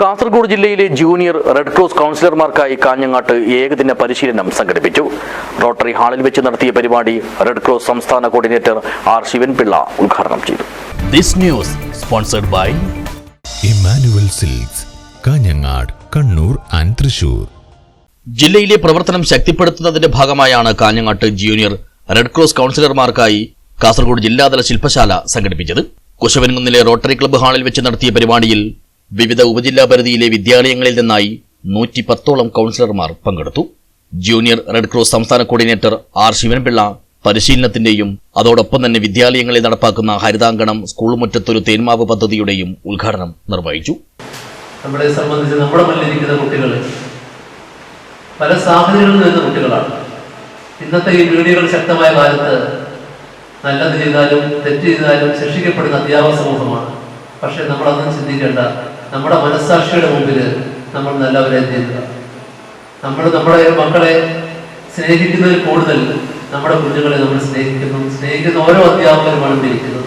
കാസർഗോഡ് ജില്ലയിലെ junior red cross കൗൺസിലർമാർക്കായി കാഞ്ഞങ്ങാട്ട് ഏകദിന പരിശീലനം സംഘടിപ്പിച്ചു. റോട്ടറി ഹാളിൽ വെച്ച് നടത്തിയ പരിപാടി റെഡ് ക്രോസ് സംസ്ഥാന കോർഡിനേറ്റർ ആർ ശിവൻപിള്ള ഉദ്ഘാടനം ചെയ്തു. This news sponsored by Emmanuel silks Kanhangad Kannur and Thrissur. ജില്ലയിലെ പ്രവർത്തനം ശക്തിപ്പെടുത്തുന്നതിന്റെ ഭാഗമായാണ് കാഞ്ഞങ്ങാട്ട് ജൂനിയർ റെഡ് ക്രോസ് കൗൺസിലർമാർക്കായി കാസർഗോഡ് ജില്ലാതല ശില്പശാല സംഘടിപ്പിച്ചത്. കുശവൻകുന്നിലെ റോട്ടറി ക്ലബ്ബ് ഹാളിൽ വെച്ച് നടത്തിയ പരിപാടിയിൽ വിവിധ ഉപജില്ലാ പരിധിയിലെ വിദ്യാലയങ്ങളിൽ നിന്നായി നൂറ്റി പത്തോളം കൗൺസിലർമാർ പങ്കെടുത്തു. ജൂനിയർ റെഡ് ക്രോസ് സംസ്ഥാന കോർഡിനേറ്റർ ആർ ശിവൻപിള്ള പരിശീലനത്തിന്റെയും അതോടൊപ്പം തന്നെ വിദ്യാലയങ്ങളിൽ നടപ്പാക്കുന്ന ഹരിതാങ്കണം സ്കൂൾ മുറ്റത്തൊരു തേന്മാവ് പദ്ധതിയുടെയും ഉദ്ഘാടനം നിർവഹിച്ചു. നമ്മളെ സംബന്ധിച്ച് നമ്മുടെ മുന്നിലിരിക്കുന്ന കുട്ടികൾ പല സാഹചര്യങ്ങളിൽ നിന്ന കുട്ടികളാണ്. ഇന്നത്തെ ഈ വീഡിയോകൾ ശക്തമായ കാലത്ത് നല്ലത് ചെയ്താലും തെറ്റ് ചെയ്താലും ശിക്ഷിക്കപ്പെടുന്ന അധ്യാപക സമൂഹമാണ്. പക്ഷെ നമ്മളതൊന്നും ചിന്തിക്കേണ്ട നമ്മുടെ മനസ്സാക്ഷിയുടെ മുമ്പിൽ നമ്മൾ നല്ലവരെ ചെയ്യുക? നമ്മൾ നമ്മുടെ മക്കളെ സ്നേഹിക്കുന്നതിൽ കൂടുതൽ നമ്മുടെ കുഞ്ഞുങ്ങളെ നമ്മൾ സ്നേഹിക്കുന്നു. സ്നേഹിക്കുന്ന ഓരോ അധ്യാപകരുമാണ് ഇരിക്കുന്നത്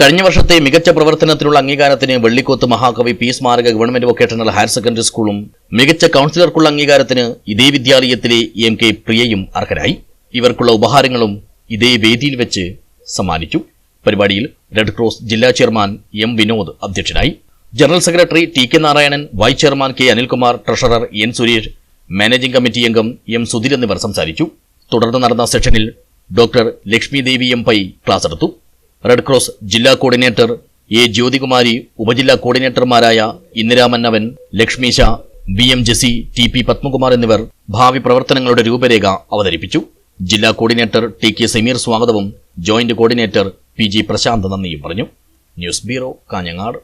കഴിഞ്ഞ വർഷത്തെ മികച്ച പ്രവർത്തനത്തിനുള്ള അംഗീകാരത്തിന് വെള്ളിക്കോത്ത് മഹാകവി പി സ്മാരക ഗവൺമെന്റ് വൊക്കേഷണൽ ഹയർ സെക്കൻഡറി സ്കൂളും മികച്ച കൗൺസിലർക്കുള്ള അംഗീകാരത്തിന് ഇതേ വിദ്യാലയത്തിലെ എം കെ പ്രിയയും അർഹരായി. ഇവർക്കുള്ള ഉപഹാരങ്ങളും ഇതേ വേദിയിൽ വെച്ച് സമ്മാനിച്ചു. പരിപാടിയിൽ റെഡ് ക്രോസ് ജില്ലാ ചെയർമാൻ എം വിനോദ് അധ്യക്ഷനായി. General secretary T K Narayanan vice chairman K Anilkumar treasurer N Suresh managing committee അംഗം എം സുധീർ എന്നിവർ സംസാരിച്ചു. തുടർന്ന് നടന്ന സെഷനിൽ doctor Lakshmi Devi M Pai class എടുത്തു. റെഡ് ക്രോസ് ജില്ലാ കോർഡിനേറ്റർ എ ജ്യോതികുമാരി ഉപജില്ലാ കോർഡിനേറ്റർമാരായ Indiramannavan Lakshmi Sha B M Jessy T P Padmakumar എന്നിവർ ഭാവി പ്രവർത്തനങ്ങളുടെ രൂപരേഖ അവതരിപ്പിച്ചു. ജില്ലാ കോർഡിനേറ്റർ ടി കെ സമീർ സ്വാഗതവും joint coordinator P G Prashanth നന്ദിയും പറഞ്ഞു. News bureau Kanhangad.